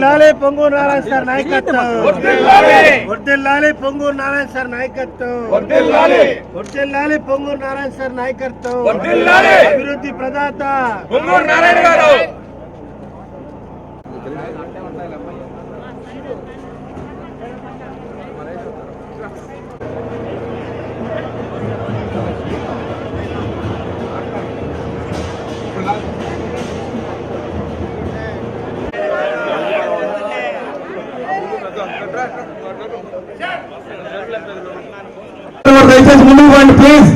వర్దిల్లాలి పొంగూరు నారాయణ సార్ నాయకత్వం. వర్దిల్లాలి పొంగూరు నారాయణ సార్ నాయకత్వం. వర్దిల్లాలి పొంగూరు నారాయణ సార్ నాయకత్వం. అభివృద్ధి ప్రదాత. పొంగూరు నారాయణ గారు. దయచేసి ముందుకు పోండి ప్లీజ్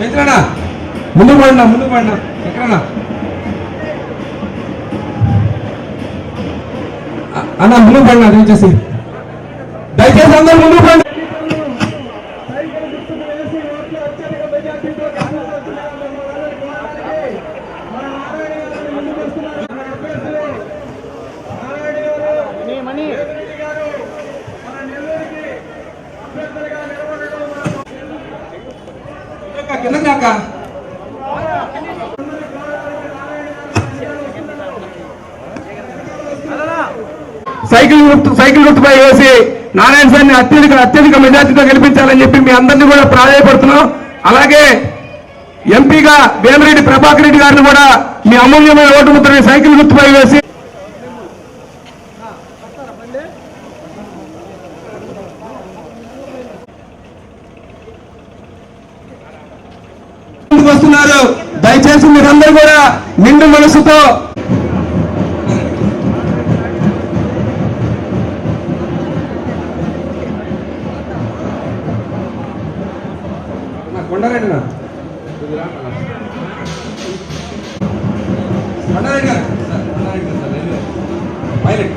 మిత్రనా? ముందుకు పడినా ముందుకు పడినా? ఎక్కడన్నా అన్న ముందుకు పడినా దయచేసి? దయచేసి అందరు ముందుకు పండి అక్క. సైకిల్ గుర్తు సైకిల్ గుర్తుపై వేసి నారాయణ సార్ని అత్యధిక అత్యధిక మెజార్టీతో గెలిపించాలని చెప్పి మీ అందరినీ కూడా ప్రాధాయపడుతున్నాం. అలాగే ఎంపీగా వేమిరెడ్డి ప్రభాకర్ రెడ్డి గారిని కూడా మీ అమూల్యమైన ఓటు ముద్రని సైకిల్ గుర్తుపై వేసి ముందుకు వస్తున్నారు దయచేసి మీరందరూ కూడా నిండు మనసుతో కొండారెడ్డి గారు కొండారెడ్డి గారు సార్, కొండారెడ్డి గారు sir, pilot.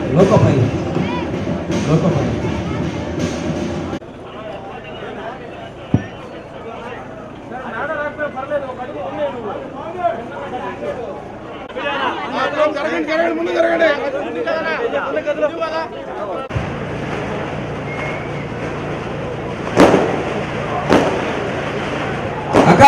Loco pilot loco pilot అక్క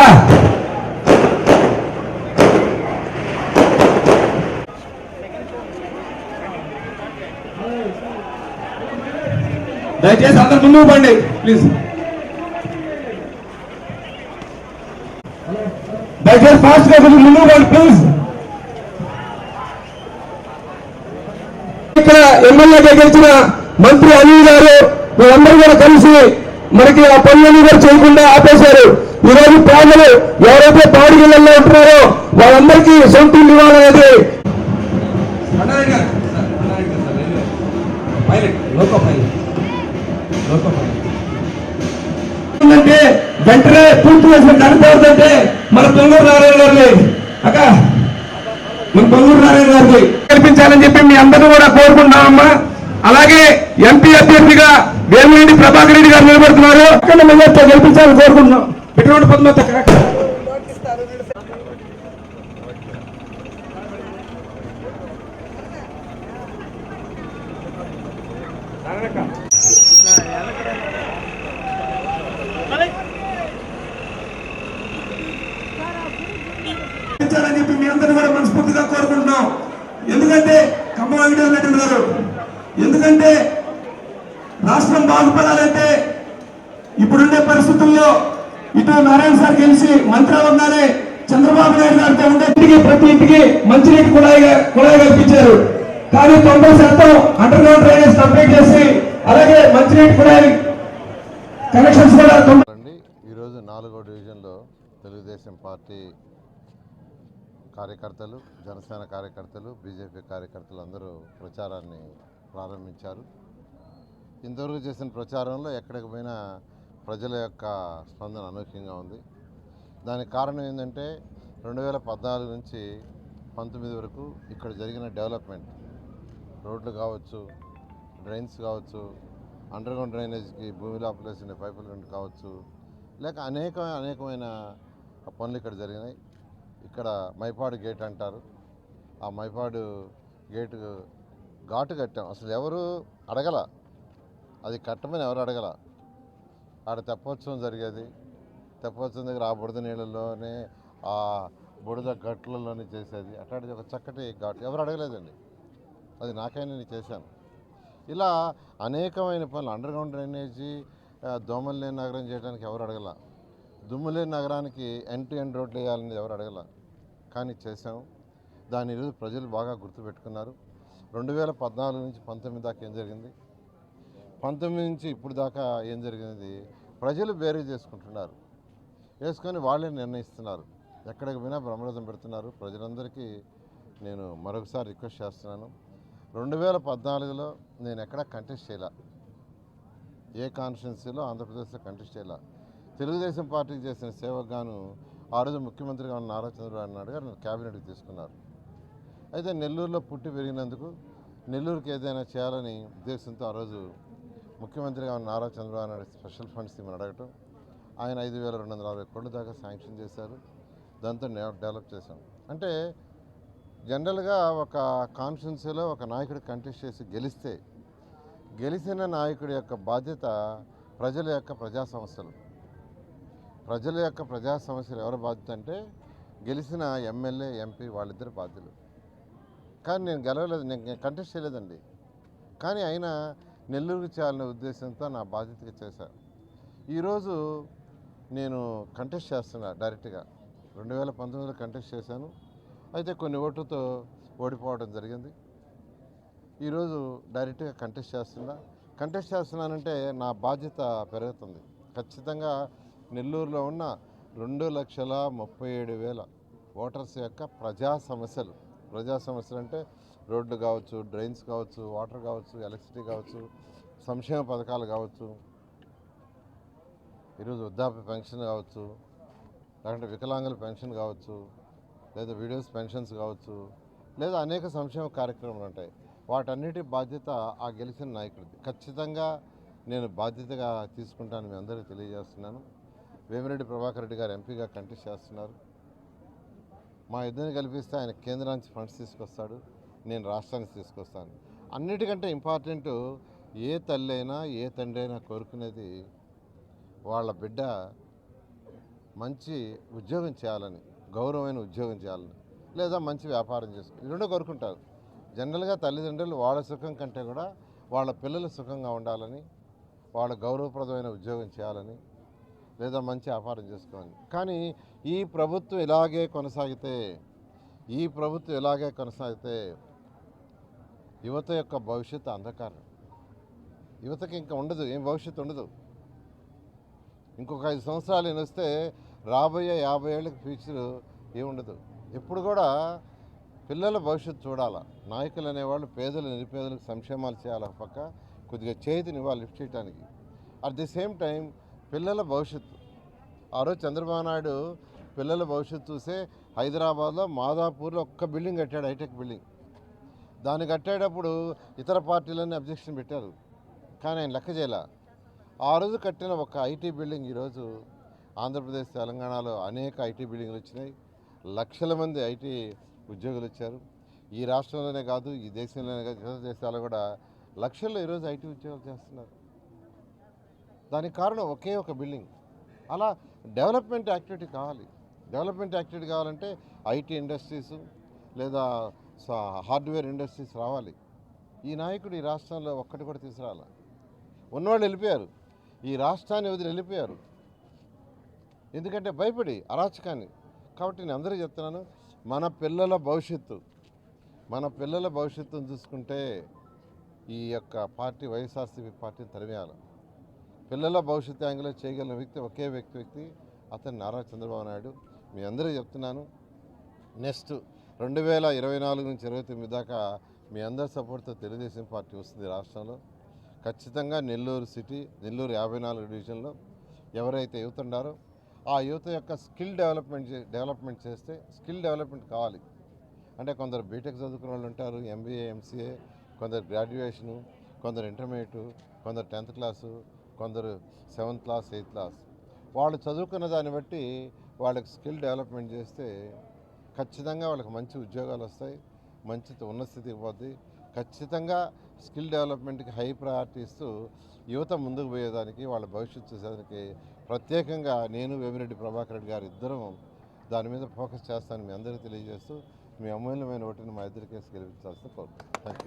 దయచేసి అందరు ముందుకు పండి ప్లీజ్ దయచేసి ఫాస్ట్గా కొంచెం ముందుకు పండి ప్లీజ్ ఇక్కడ ఎమ్మెల్యేగా గెలిచిన మంత్రి అనిల్ గారు వీళ్ళందరూ కూడా కలిసి మనకి ఆ పనులన్నీ కూడా చేయకుండా ఆపేశారు. ఈ రోజు ఎవరైతే పాడిగిళ్ళల్లో ఉంటున్నారో వాళ్ళందరికీ సొంత ఇవ్వాలనేది వెంటనే పూర్తి చేసిన కనపడుతుంటే మన పొంగూరు నారాయణ గారిని అక్క మన పొంగూరు నారాయణ గారికి గెలిపించాలని చెప్పి మీ అందరూ కూడా కోరుకుంటున్నామమ్మా. అలాగే ఎంపీ అభ్యర్థిగా వేమిరెడ్డి ప్రభాకర్ రెడ్డి గారు నిలబడుతున్నారు. అక్కడ మెజార్టీతో గెలిపించాలని కోరుకుంటున్నాం. పెట్టుబడి పద్మత చెప్పి మీ అందరూ కూడా మనస్ఫూర్తిగా కోరుకుంటున్నాం ఎందుకంటే ఖమ్మం వెంకటరెడ్డి గారు ఎందుకంటే రాష్ట్రం బాగుపడాలంటే ఇప్పుడుండే పరిస్థితుల్లో ఇటు నారాయణ సార్ గెలిచి మంత్రి అవ్వగానే చంద్రబాబు నాయుడు గారితో ఉండే ఇంటికి ప్రతి ఇంటికి మంచినీటి కుళాయి కుళాయి కల్పించారు. కానీ తొంభై శాతం అండర్ గ్రౌండ్ డ్రైనేజ్ కంప్లీట్ చేసి అలాగే మంచినీటి కుళాయి కనెక్షన్స్ కూడా తొంభై ఈరోజు నాలుగో డివిజన్లో తెలుగుదేశం పార్టీ కార్యకర్తలు జనసేన కార్యకర్తలు బీజేపీ కార్యకర్తలు అందరూ ప్రచారాన్ని ప్రారంభించారు. ఇంతవరకు చేసిన ప్రచారంలో ఎక్కడికి పోయినా ప్రజల యొక్క స్పందన అనూహ్యంగా ఉంది. దానికి కారణం ఏంటంటే రెండు వేల పద్నాలుగు నుంచి పంతొమ్మిది వరకు ఇక్కడ జరిగిన డెవలప్మెంట్ రోడ్లు కావచ్చు డ్రైన్స్ కావచ్చు అండర్గ్రౌండ్ డ్రైనేజ్కి భూమి లోపలేసిన పైపులు కావచ్చు లేక అనేక అనేకమైన పనులు ఇక్కడ జరిగినాయి. ఇక్కడ మైపాడు గేట్ అంటారు. ఆ మైపాడు గేటు ఘాటు కట్టాం. అసలు ఎవరు అడగల? అది కట్టమని ఎవరు అడగల? ఆడ తెప్పోత్సవం జరిగేది. తెప్పోత్సవం దగ్గర ఆ బుడద నీళ్ళలోనే ఆ బుడద గట్లలోనే చేసేది. అట్లాంటిది ఒక చక్కటి ఘాట్. ఎవరు అడగలేదండి. అది నాకైనా నేను చేశాను. ఇలా అనేకమైన పనులు అండర్ గ్రౌండ్ డ్రైనేజీ దోమలు లేని నగరం చేయడానికి ఎవరు అడగల? దుమ్ములే నగరానికి ఎండ్ టు ఎండ్ రోడ్లు వేయాలని ఎవరు అడగల. కానీ చేశాము దాని ఈరోజు ప్రజలు బాగా గుర్తుపెట్టుకున్నారు. రెండు వేల పద్నాలుగు నుంచి పంతొమ్మిది దాకా ఏం జరిగింది? పంతొమ్మిది నుంచి ఇప్పుడు దాకా ఏం జరిగింది? ప్రజలు బేరీ చేసుకుంటున్నారు. వేసుకొని వాళ్ళే నిర్ణయిస్తున్నారు. ఎక్కడికి పోయినా బ్రహ్మరథం పెడుతున్నారు. ప్రజలందరికీ నేను మరొకసారి రిక్వెస్ట్ చేస్తున్నాను. రెండు వేల పద్నాలుగులో నేను ఎక్కడా కంటెస్ట్ చేయలే. ఏ కాన్స్టిట్యున్సీలో ఆంధ్రప్రదేశ్లో కంటెస్ట్ చేయలే. తెలుగుదేశం పార్టీకి చేసిన సేవకు గాను ఆ రోజు ముఖ్యమంత్రిగా ఉన్న నారా చంద్రబాబు నాయుడు గారు క్యాబినెట్కి తీసుకున్నారు. అయితే నెల్లూరులో పుట్టి పెరిగినందుకు నెల్లూరుకి ఏదైనా చేయాలని ఉద్దేశంతో ఆ రోజు ముఖ్యమంత్రిగా ఉన్న నారా చంద్రబాబు నాయుడు స్పెషల్ ఫండ్స్ ఇవ్వమని అడగటం ఆయన ఐదు వేల రెండు వందల అరవై కోట్ల దాకా శాంక్షన్ చేశారు. దాంతో డెవలప్ చేశాం. అంటే జనరల్గా ఒక కాన్స్టిట్యున్సీలో ఒక నాయకుడు కంటెస్ట్ చేసి గెలిస్తే గెలిచిన నాయకుడి యొక్క బాధ్యత ప్రజల యొక్క ప్రజా సమస్యలు. ప్రజల యొక్క ప్రజా సమస్యలు ఎవరు బాధ్యత అంటే గెలిచిన ఎమ్మెల్యే ఎంపీ వాళ్ళిద్దరు బాధ్యులు. కానీ నేను గెలవలేదు నేను కంటెస్ట్ చేయలేదండి. కానీ అయినా నెల్లూరుకు చేయాలనే ఉద్దేశంతో నా బాధ్యతగా చేశాను ఈరోజు నేను కంటెస్ట్ చేస్తున్నా డైరెక్ట్గా. రెండు వేల పంతొమ్మిదిలో కంటెస్ట్ చేశాను. అయితే కొన్ని ఓట్లతో ఓడిపోవడం జరిగింది. ఈరోజు డైరెక్ట్గా కంటెస్ట్ చేస్తున్నా. కంటెస్ట్ చేస్తున్నానంటే నా బాధ్యత పెరుగుతుంది. ఖచ్చితంగా నెల్లూరులో ఉన్న రెండు లక్షల ముప్పై ఏడు వేల ఓటర్స్ యొక్క ప్రజా సమస్యలు. ప్రజా సమస్యలు అంటే రోడ్లు కావచ్చు డ్రైన్స్ కావచ్చు వాటర్ కావచ్చు ఎలక్ట్రిసిటీ కావచ్చు సంక్షేమ పథకాలు కావచ్చు ఈరోజు వృద్ధాప్య పెన్షన్ కావచ్చు లేదంటే వికలాంగుల పెన్షన్ కావచ్చు లేదా వీడియోస్ పెన్షన్స్ కావచ్చు లేదా అనేక సంక్షేమ కార్యక్రమాలు ఉంటాయి. వాటన్నిటి బాధ్యత ఆ గెలిచిన నాయకుడిది. ఖచ్చితంగా నేను బాధ్యతగా తీసుకుంటాను మీ అందరికీ తెలియజేస్తున్నాను. వేమిరెడ్డి ప్రభాకర్ రెడ్డి గారు ఎంపీగా కంటెస్ట్ చేస్తున్నారు. మా ఇద్దరిని కల్పిస్తే ఆయన కేంద్రానికి ఫండ్స్ తీసుకొస్తాడు నేను రాష్ట్రానికి తీసుకొస్తాను. అన్నిటికంటే ఇంపార్టెంట్ ఏ తల్లి అయినా ఏ తండ్రి అయినా కోరుకునేది వాళ్ళ బిడ్డ మంచి ఉద్యోగం చేయాలని గౌరవమైన ఉద్యోగం చేయాలని లేదా మంచి వ్యాపారం చేసుకో రెండో కోరుకుంటారు. జనరల్గా తల్లిదండ్రులు వాళ్ళ సుఖం కంటే కూడా వాళ్ళ పిల్లలు సుఖంగా ఉండాలని వాళ్ళ గౌరవప్రదమైన ఉద్యోగం చేయాలని లేదా మంచి వ్యాపారం చేసుకోవాలి. కానీ ఈ ప్రభుత్వం ఇలాగే కొనసాగితే ఈ ప్రభుత్వం ఇలాగే కొనసాగితే యువత యొక్క భవిష్యత్తు అంధకారం. యువతకి ఇంకా ఉండదు ఏం భవిష్యత్తు ఉండదు. ఇంకొక ఐదు సంవత్సరాలు నేను వస్తే రాబోయే యాభై ఏళ్ళకి ఫ్యూచర్ ఏముండదు ఎప్పుడు కూడా పిల్లల భవిష్యత్తు చూడాలా. నాయకులు అనేవాళ్ళు పేదలు నిరుపేదలకు సంక్షేమాలు చేయాలి ఒక పక్క కొద్దిగా చేతినివ్వాలి లిఫ్ట్ చేయడానికి అట్ ది సేమ్ టైం పిల్లల భవిష్యత్తు. ఆ రోజు చంద్రబాబు నాయుడు పిల్లల భవిష్యత్తు చూసే హైదరాబాద్లో మాదాపూర్లో ఒక్క బిల్డింగ్ కట్టాడు హైటెక్ బిల్డింగ్. దాన్ని కట్టేటప్పుడు ఇతర పార్టీలన్నీ అబ్జెక్షన్ పెట్టారు. కానీ ఆయన లెక్క చేయాల. ఆ రోజు కట్టిన ఒక ఐటీ బిల్డింగ్ ఈరోజు ఆంధ్రప్రదేశ్ తెలంగాణలో అనేక ఐటీ బిల్డింగ్లు వచ్చినాయి. లక్షల మంది ఐటీ ఉద్యోగులు వచ్చారు. ఈ రాష్ట్రంలోనే కాదు ఈ దేశంలోనే కాదు ఇతర దేశాల్లో కూడా లక్షల్లో ఈరోజు ఐటీ ఉద్యోగాలు చేస్తున్నారు. దానికి కారణం ఒకే ఒక బిల్డింగ్ అలా డెవలప్మెంట్ యాక్టివిటీ కావాలి. డెవలప్మెంట్ యాక్టివిటీ కావాలంటే ఐటీ ఇండస్ట్రీస్ లేదా హార్డ్వేర్ ఇండస్ట్రీస్ రావాలి. ఈ నాయకుడు ఈ రాష్ట్రంలో ఒక్కటి కూడా తీసుకురాల. ఉన్నవాళ్ళు వెళ్ళిపోయారు. ఈ రాష్ట్రాన్ని వదిలి వెళ్ళిపోయారు. ఎందుకంటే భయపడి అరాచకాన్ని. కాబట్టి నేను అందరికీ చెప్తున్నాను మన పిల్లల భవిష్యత్తు మన పిల్లల భవిష్యత్తును చూసుకుంటే ఈ యొక్క పార్టీ వైఎస్ఆర్సీపీ పార్టీని తరిమేయాలి. పిల్లల భవిష్యత్తు యాంగిల్లో చేయగలిగిన వ్యక్తి ఒకే వ్యక్తి వ్యక్తి అతను నారా చంద్రబాబు నాయుడు. మీ అందరూ చెప్తున్నాను. నెక్స్ట్ రెండు వేల ఇరవై నాలుగు నుంచి ఇరవై తొమ్మిది దాకా మీ అందరి సపోర్ట్తో తెలుగుదేశం పార్టీ వస్తుంది రాష్ట్రంలో. ఖచ్చితంగా నెల్లూరు సిటీ నెల్లూరు యాభై నాలుగు డివిజన్లో ఎవరైతే యువత ఉండారో ఆ యువత యొక్క స్కిల్ డెవలప్మెంట్ డెవలప్మెంట్ చేస్తే స్కిల్ డెవలప్మెంట్ కావాలి. అంటే కొందరు బీటెక్ చదువుకున్న వాళ్ళు ఉంటారు ఎంబీఏ ఎంసీఏ కొందరు గ్రాడ్యుయేషను కొందరు ఇంటర్మీడియట్ కొందరు టెన్త్ క్లాసు కొందరు సెవెంత్ క్లాస్ ఎయిత్ క్లాస్ వాళ్ళు చదువుకున్న దాన్ని బట్టి వాళ్ళకి స్కిల్ డెవలప్మెంట్ చేస్తే ఖచ్చితంగా వాళ్ళకి మంచి ఉద్యోగాలు వస్తాయి మంచి ఉన్న స్థితికి పోద్ది. ఖచ్చితంగా స్కిల్ డెవలప్మెంట్కి హై ప్రయారిటీ ఇస్తూ యువత ముందుకు పోయేదానికి వాళ్ళ భవిష్యత్తు చూసేదానికి ప్రత్యేకంగా నేను వేమిరెడ్డి ప్రభాకర్ రెడ్డి గారు ఇద్దరం దాని మీద ఫోకస్ చేస్తానని మీ అందరికీ తెలియజేస్తూ మీ అమూల్యమైన ఓటుని మా ఇద్దరికే గెలిపించాల్సిన కోరుతున్నాను థ్యాంక్ యూ